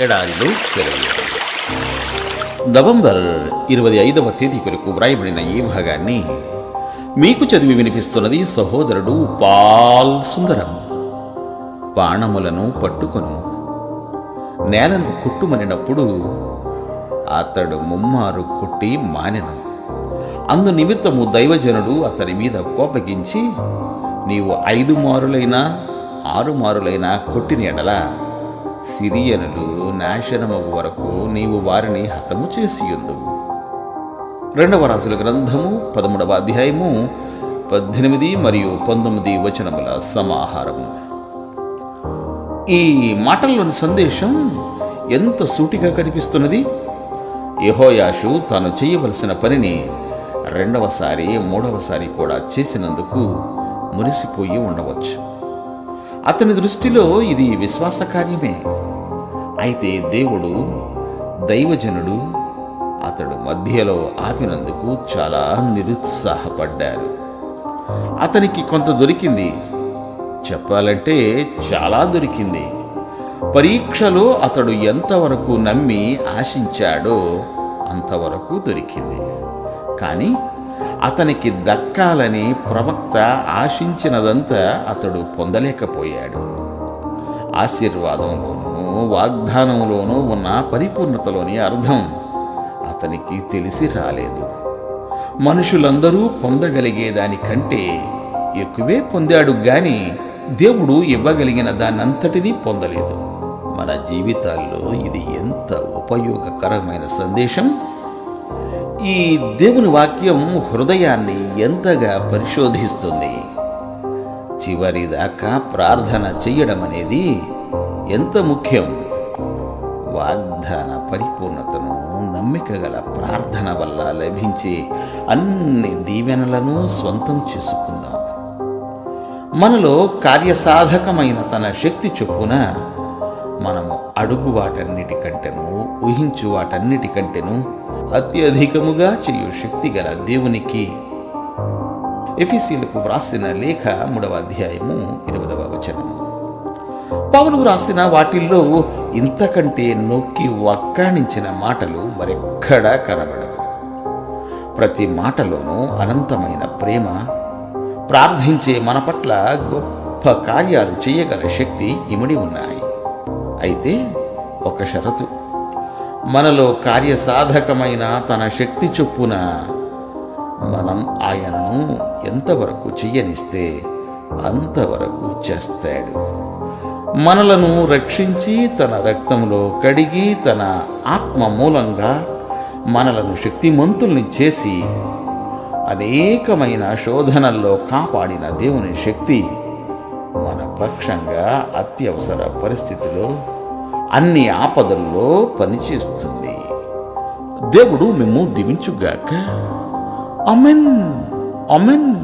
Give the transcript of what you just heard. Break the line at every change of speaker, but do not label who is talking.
ఎడారిలో సెలవు నవంబర్ ఇరవై ఐదవ తేదీ కొరకు వ్రాయబడిన ఈ భాగాన్ని మీకు చదివి వినిపిస్తున్నది సహోదరుడు పాల్ సుందరం. బాణములను పట్టుకొను. నేలను కుట్టుమనినప్పుడు అతడు ముమ్మారు కొట్టి మానెను. అందు నిమిత్తము దైవజనుడు అతని మీద కోపగించి నీవు ఐదు మారులైనా ఆరు మారులైనా కొట్టిన ఎడలా సిరియనులు నాశనమగు వరకు నీవు వారిని హతము చేసియుందువు రెండవ రాజుల గ్రంథము పదమూడవ అధ్యాయము పద్దెనిమిది మరియు పంతొమ్మిది వచనముల సమాహారము. ఈ మాటల్లోని సందేశం ఎంత సూటిగా కనిపిస్తున్నది? యహోయాషు తాను చేయవలసిన పనిని రెండవసారి మూడవసారి కూడా చేసినందుకు మురిసిపోయి ఉండవచ్చు. అతని దృష్టిలో ఇది విశ్వాస కార్యమే అయితే దేవుడు దైవజనుడు అతడు మధ్యలో ఆపినందుకు చాలా నిరుత్సాహపడ్డారు. అతనికి కొంత దొరికింది. చెప్పాలంటే చాలా దొరికింది. పరీక్షలో అతడు ఎంతవరకు నమ్మి ఆశించాడో అంతవరకు దొరికింది. కానీ అతనికి దక్కాలని ప్రవక్త ఆశించినదంతా అతడు పొందలేకపోయాడు. ఆశీర్వాదంలోనూ వాగ్దానంలోనూ ఉన్న పరిపూర్ణతలోని అర్థం అతనికి తెలిసి రాలేదు. మనుషులందరూ పొందగలిగే దానికంటే ఎక్కువే పొందాడు గాని దేవుడు ఇవ్వగలిగిన దానంతటినీ పొందలేదు. మన జీవితాల్లో ఇది ఎంత ఉపయోగకరమైన సందేశం! ఈ దేవుని వాక్యం హృదయాన్ని ఎంతగా పరిశోధిస్తుంది? చివరిదాకా ప్రార్థన చెయ్యడం అనేది ఎంత ముఖ్యం? వాగ్దాన పరిపూర్ణతను నమ్మిక గల ప్రార్థన వల్ల లభించే అన్ని దీవెనలను స్వంతం చేసుకుందాం. మనలో కార్యసాధకమైన తన శక్తి చొప్పున మనము అడుగు వాటన్నిటికంటేను ఊహించు వాటన్నిటికంటేను అత్యధికముగా చేయు శక్తి గల దేవునికి. ఎఫీసీలకు వ్రాసిన లేఖ మూడవ అధ్యాయము ఇరవదవ వచనము. పౌలు వ్రాసిన వాటిల్లో ఇంతకంటే నొక్కి వక్కాణించిన మాటలు మరెక్కడా కనబడవు. ప్రతి మాటలోనూ అనంతమైన ప్రేమ ప్రార్థించే మన పట్ల గొప్ప కార్యాలు చేయగల శక్తి ఇమిడి ఉన్నాయి. అయితే ఒక షరతు మనలో కార్యసాధకమైన తన శక్తి చొప్పున మనం ఆయనను ఎంతవరకు చెయ్యనిస్తే అంతవరకు చేస్తాడు. మనలను రక్షించి తన రక్తంలో కడిగి తన ఆత్మ మూలంగా మనలను శక్తిమంతుల్ని చేసి అనేకమైన శోధనల్లో కాపాడిన దేవుని శక్తి మన పక్షంగా అత్యవసర పరిస్థితిలో అన్ని ఆపదల్లో పనిచేస్తుంది. దేవుడు మిమ్ము దివించుగాక. Amen amen